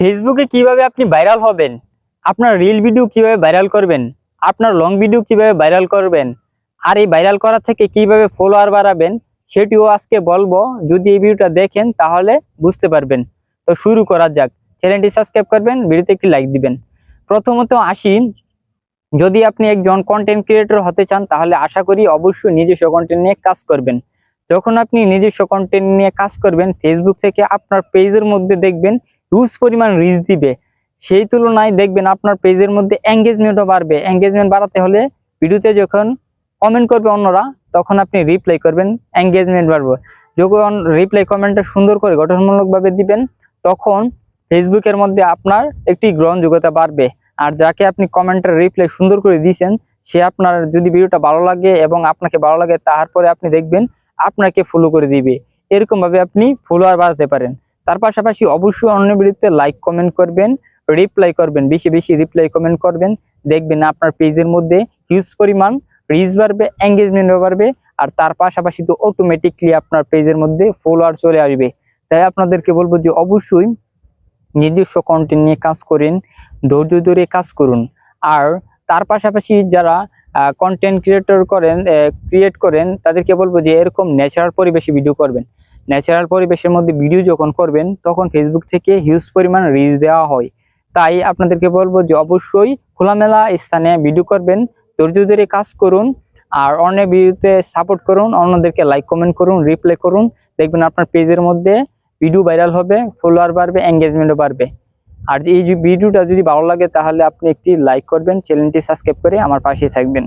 ফেসবুকে কীভাবে আপনি ভাইরাল হবেন? আপনার রিল ভিডিও কীভাবে ভাইরাল করবেন? আপনার লং ভিডিও কীভাবে ভাইরাল করবেন? আর এই ভাইরাল করা থেকে কীভাবে ফলোয়ার বাড়াবেন, সেটিও আজকে বলব। যদি এই ভিডিওটা দেখেন, তাহলে বুঝতে পারবেন। তো শুরু করা যাক। চ্যানেলটি সাবস্ক্রাইব করবেন ভিডিওতে একটি লাইক দিবেন। প্রথমত আসি। যদি আপনি একজন কন্টেন্ট ক্রিয়েটর হতে চান, তাহলে আশা করি অবশ্যই নিজস্ব কন্টেন্ট নিয়ে কাজ করবেন। যখন আপনি নিজস্ব কন্টেন্ট নিয়ে কাজ করবেন ফেসবুক থেকে আপনার পেজের মধ্যে দেখবেন হিউজ পরিমাণ রিচ দিবে। সেই তুলনায় দেখবেন আপনার পেজের মধ্যে এঙ্গেজমেন্টও বাড়বে। এঙ্গেজমেন্ট বাড়াতে হলে ভিডিওতে যখন কমেন্ট করবে অন্যরা, তখন আপনি রিপ্লাই করবেন এঙ্গেজমেন্ট বাড়বে। যখন রিপ্লাই কমেন্টটা সুন্দর করে গঠনমূলকভাবে দিবেন, তখন ফেসবুকের মধ্যে আপনার একটি গ্রহণযোগ্যতা বাড়বে। আর যাকে আপনি কমেন্টের রিপ্লাই সুন্দর করে দিয়েছেন, সে আপনার যদি ভিডিওটা ভালো লাগে এবং আপনাকে ভালো লাগে, তারপরে আপনি দেখবেন, আপনাকে ফলো করে দিবে। এরকম ভাবে আপনি ফলোয়ার বাড়াতে পারেন। তার পাশাপাশি অবশ্যই অন্য ভিডিওতে লাইক কমেন্ট করবেন রিপ্লাই করবেন, বেশি বেশি রিপ্লাই কমেন্ট করবেন। দেখবেন আপনার পেজের মধ্যে হিউজ পরিমাণ রিচ বাড়বে এঙ্গেজমেন্টও বাড়বে, আর তার পাশাপাশি তো অটোমেটিকলি আপনার পেজের মধ্যে ফলোয়ার চলে আসবে। তাই আপনাদেরকে বলব যে অবশ্যই নিজস্ব কন্টেন্ট নিয়ে কাজ করেন, ধৈর্য ধরে কাজ করুন। আর তার পাশাপাশি যারা কন্টেন্ট ক্রিয়েটর করেন ক্রিয়েট করেন, তাদেরকে বলব যে এরকম ন্যাচারাল পরিবেশে ভিডিও করবেন। ন্যাচারাল পরিবেশের মধ্যে ভিডিও যখন করবেন, তখন ফেসবুক থেকে হিউজ পরিমাণ রিচ দেওয়া হয়। তাই আপনাদেরকে বলব যে অবশ্যই খোলামেলা স্থানে ভিডিও করবেন, ধৈর্য ধরে কাজ করুন, আর অন্য ভিডিওতে সাপোর্ট করুন, অন্যদেরকে লাইক কমেন্ট করুন রিপ্লাই করুন। দেখবেন আপনার পেজের মধ্যে ভিডিও ভাইরাল হবে ফলোয়ার বাড়বে এঙ্গেজমেন্টও বাড়বে। আর এই ভিডিওটা যদি ভালো লাগে, তাহলে আপনি একটি লাইক করবেন চ্যানেলটি সাবস্ক্রাইব করে আমার পাশে থাকবেন।